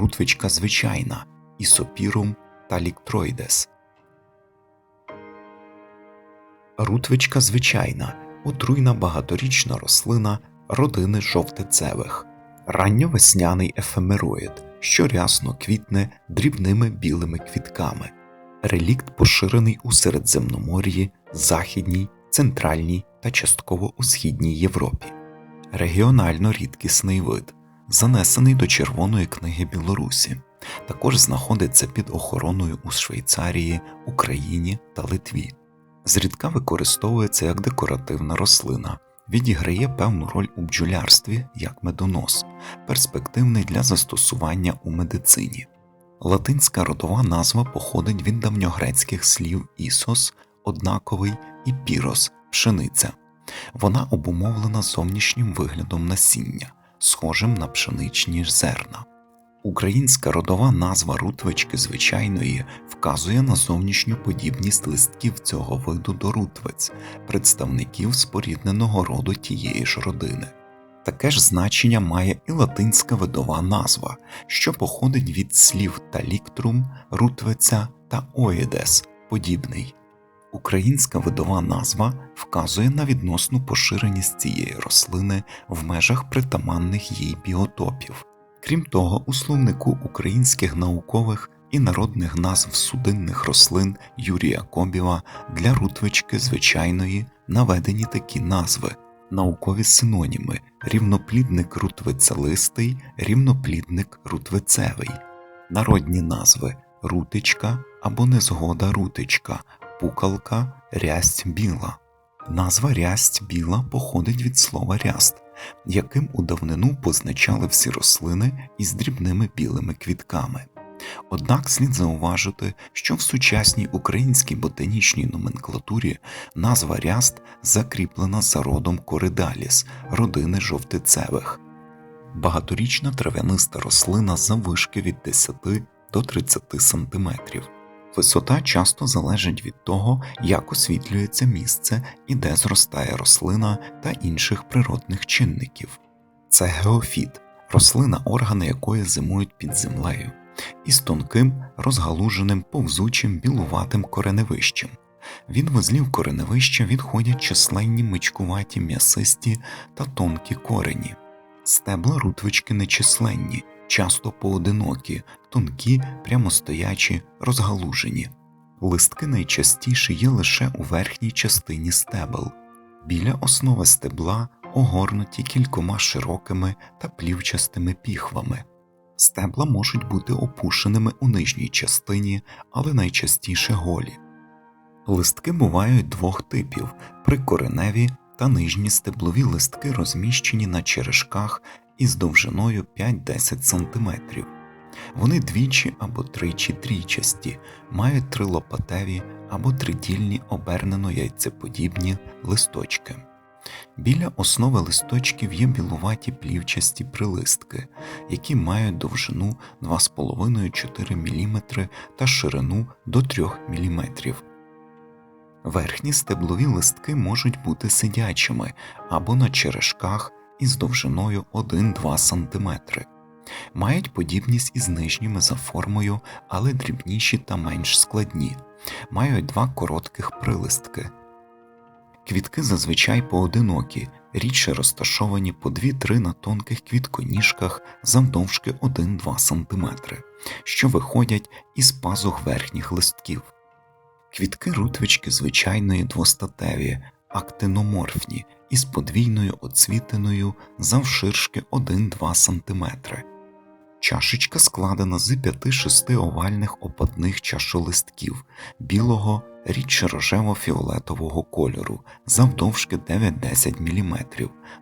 рутвичка звичайна Ісопірум таліктроїдес. Рутвичка звичайна отруйна багаторічна рослина родини жовтицевих, ранньовесняний ефемероїд, що рясно квітне дрібними білими квітками. Релікт поширений у Середземномор'ї, Західній, Центральній та частково у Східній Європі. Регіонально рідкісний вид, занесений до Червоної книги Білорусі, також знаходиться під охороною у Швейцарії, Україні та Литві. Зрідка використовується як декоративна рослина, відіграє певну роль у бджолярстві як медонос, перспективний для застосування у медицині. Латинська родова назва походить від давньогрецьких слів ісос, однаковий і пірос пшениця. Вона обумовлена зовнішнім виглядом насіння, схожим на пшеничні зерна. Українська родова назва рутвички звичайної вказує на зовнішню подібність листків цього виду до рутвиць, представників спорідненого роду тієї ж родини. Таке ж значення має і латинська видова назва, що походить від слів таліктрум, рутвиця та оїдес подібний. Українська видова назва вказує на відносну поширеність цієї рослини в межах притаманних їй біотопів. Крім того, у словнику українських наукових і народних назв судинних рослин Юрія Кобіва для рутвички звичайної наведені такі назви, наукові синоніми рівноплідник рутвицелистий, рівноплідник рутвицевий, народні назви рутичка або незгода рутичка, пукалка, рясть біла. Назва рясть біла походить від слова ряст, яким у давнину позначали всі рослини із дрібними білими квітками. Однак слід зауважити, що в сучасній українській ботанічній номенклатурі назва ряст закріплена за родом коридаліс родини жовтицевих, багаторічна трав'яниста рослина заввишки від 10 до 30 см. Висота часто залежить від того, як освітлюється місце і де зростає рослина та інших природних чинників. Це геофіт, рослина, органи якої зимують під землею, із тонким, розгалуженим повзучим білуватим кореневищем. Від вузлів кореневища відходять численні мичкуваті м'ясисті та тонкі корені. Стебла рутвички нечисленні, часто поодинокі, тонкі, прямостоячі, розгалужені. Листки найчастіше є лише у верхній частині стебел, біля основи стебла огорнуті кількома широкими та плівчастими піхвами. Стебла можуть бути опушеними у нижній частині, але найчастіше голі. Листки бувають двох типів прикореневі та нижні стеблові листки розміщені на черешках із довжиною 5-10 см. Вони двічі або тричі трійчасті, мають трилопатеві або тридільні обернено яйцеподібні листочки. Біля основи листочків є білуваті плівчасті прилистки, які мають довжину 2,5-4 мм та ширину до 3 мм. Верхні стеблові листки можуть бути сидячими або на черешках із довжиною 1-2 см. Мають подібність із нижніми за формою, але дрібніші та менш складні, мають два коротких прилистки. Квітки зазвичай поодинокі, рідше розташовані по 2-3 на тонких квітконіжках завдовжки 1-2 см, що виходять із пазух верхніх листків. Квітки рутвички звичайної двостатеві, актиноморфні із подвійною оцвітиною завширшки 1-2 см. Чашечка складена з 5-6 овальних опадних чашолистків білого рідше рожево-фіолетового кольору завдовжки 9-10 мм,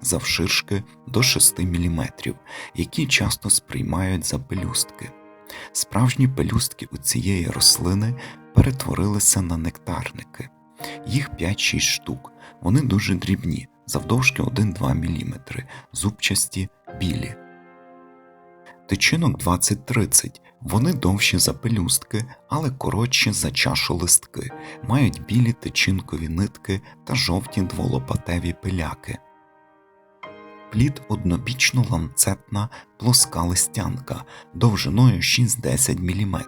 завширшки до 6 мм, які часто сприймають за пелюстки. Справжні пелюстки у цієї рослини перетворилися на нектарники, їх 5-6 штук, вони дуже дрібні, завдовжки 1-2 мм, зубчасті білі. Тичинок 20-30, вони довші за пелюстки, але коротші за чашолистки, мають білі тичинкові нитки та жовті дволопатеві пиляки. Плід однобічно ланцетна плоска листянка довжиною 6-10 мм,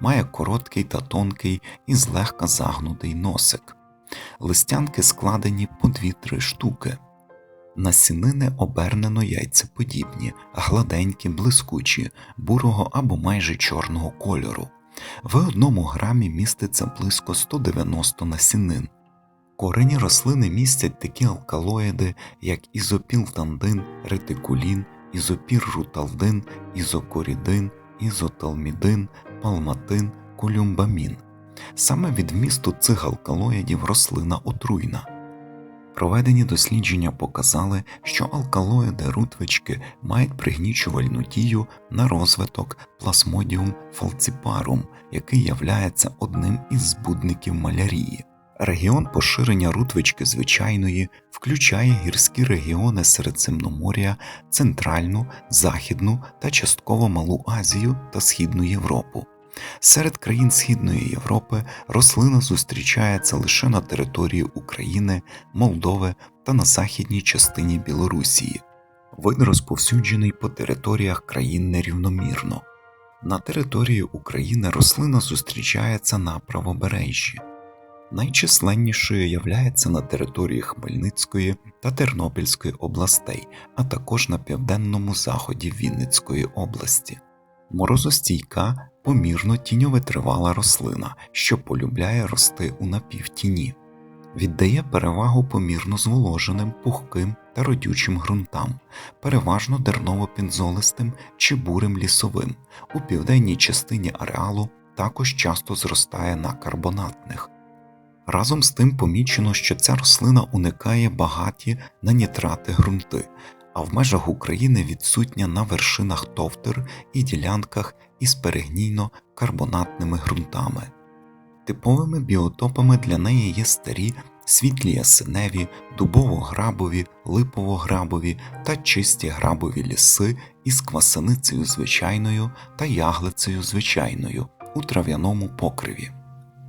має короткий та тонкий і злегка загнутий носик. Листянки складені по 2-3 штуки. Насінини обернено яйцеподібні, гладенькі, блискучі, бурого або майже чорного кольору. В одному грамі міститься близько 190 насінин. Корені рослини містять такі алкалоїди, як ізопілтандин, ретикулін, ізопірруталдин, ізокорідин, ізоталмідин, палматин, колюмбамін. Саме від вмісту цих алкалоїдів рослина отруйна. Проведені дослідження показали, що алкалоїди рутвички мають пригнічувальну дію на розвиток пласмодіум фалципарум, який являється одним із збудників малярії. Регіон поширення рутвички звичайної включає гірські регіони Середземномор'я, Центральну, Західну та частково Малу Азію та Східну Європу. Серед країн Східної Європи рослина зустрічається лише на території України, Молдови та на західній частині Білорусії. Вид розповсюджений по територіях країн нерівномірно. На території України рослина зустрічається на правобережжі. Найчисленнішою являється на території Хмельницької та Тернопільської областей, а також на південному заході Вінницької області. Морозостійка помірно тіньовитривала рослина, що полюбляє рости у напівтіні, віддає перевагу помірно зволоженим, пухким та родючим ґрунтам, переважно дерново-пінзолистим чи бурим лісовим. У південній частині ареалу також часто зростає на карбонатних. Разом з тим помічено, що ця рослина уникає багаті на нітрати ґрунти, а в межах України відсутня на вершинах товтер і ділянках із перегнійно-карбонатними ґрунтами. Типовими біотопами для неї є старі світлі ясеневі, дубово-грабові, липово-грабові та чисті грабові ліси із квасаницею звичайною та яглицею звичайною у трав'яному покриві.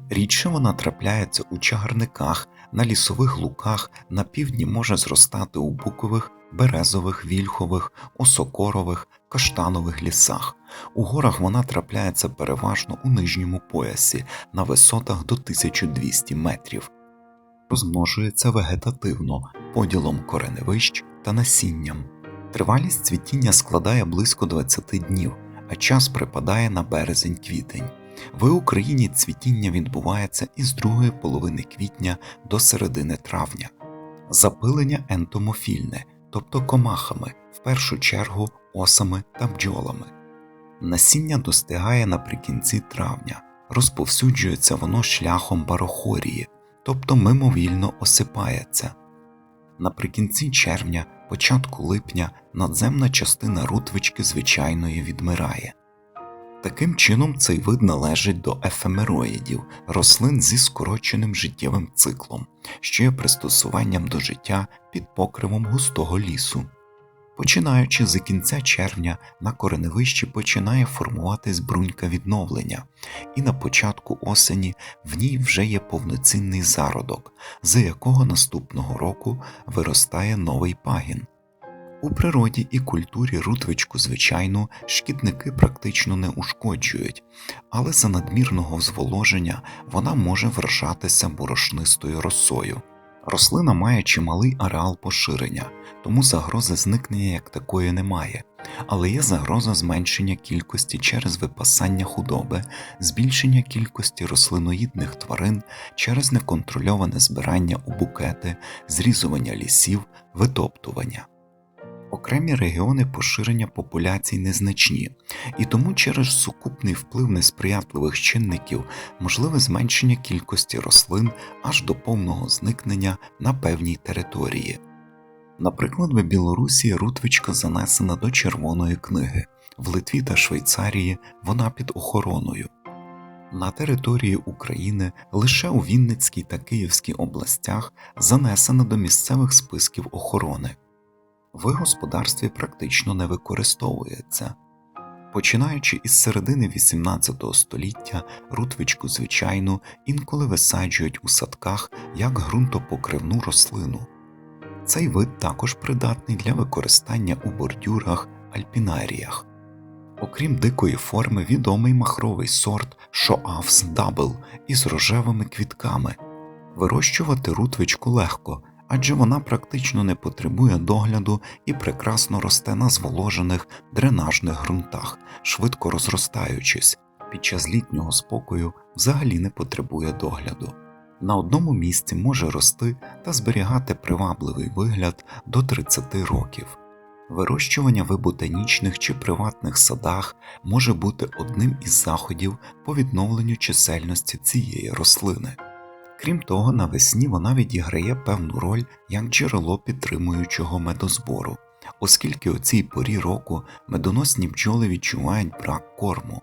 Рідше вона трапляється у чагарниках, на лісових луках, на півдні може зростати у букових, березових, вільхових, осокорових, каштанових лісах. У горах вона трапляється переважно у нижньому поясі на висотах до 1200 метрів. Розмножується вегетативно поділом кореневищ та насінням. Тривалість цвітіння складає близько 20 днів, а час припадає на березень-квітень. В Україні цвітіння відбувається із другої половини квітня до середини травня, запилення ентомофільне, тобто комахами, в першу чергу осами та бджолами. Насіння достигає наприкінці травня, розповсюджується воно шляхом барохорії, тобто мимовільно осипається. Наприкінці червня, початку липня надземна частина рутвички звичайної відмирає. Таким чином, цей вид належить до ефемероїдів, рослин зі скороченим життєвим циклом, що є пристосуванням до життя під покривом густого лісу. Починаючи з кінця червня на кореневищі починає формуватись брунька відновлення, і на початку осені в ній вже є повноцінний зародок, за якого наступного року виростає новий пагін. У природі і культурі рутвичку, звичайно, шкідники практично не ушкоджують, але за надмірного зволоження вона може вражатися борошнистою росою. Рослина має чималий ареал поширення, тому загрози зникнення як такої немає, але є загроза зменшення кількості через випасання худоби, збільшення кількості рослиноїдних тварин через неконтрольоване збирання у букети, зрізування лісів, витоптування. Окремі регіони поширення популяцій незначні, і тому через сукупний вплив несприятливих чинників можливе зменшення кількості рослин аж до повного зникнення на певній території. Наприклад, в Білорусі рутвичка занесена до Червоної книги, в Литві та Швейцарії вона під охороною. На території України лише у Вінницькій та Київській областях занесена до місцевих списків охорони в господарстві практично не використовується. Починаючи із середини XVIII століття, рутвичку звичайну інколи висаджують у садках як ґрунтопокривну рослину. Цей вид також придатний для використання у бордюрах, альпінаріях. Окрім дикої форми, відомий махровий сорт Шоафс Дабл із рожевими квітками. Вирощувати рутвичку легко, адже вона практично не потребує догляду і прекрасно росте на зволожених дренажних ґрунтах, швидко розростаючись. Під час літнього спокою взагалі не потребує догляду. На одному місці може рости та зберігати привабливий вигляд до 30 років. Вирощування в ботанічних чи приватних садах може бути одним із заходів по відновленню чисельності цієї рослини. Крім того, навесні вона відіграє певну роль як джерело підтримуючого медозбору, оскільки у цій порі року медоносні бджоли відчувають брак корму,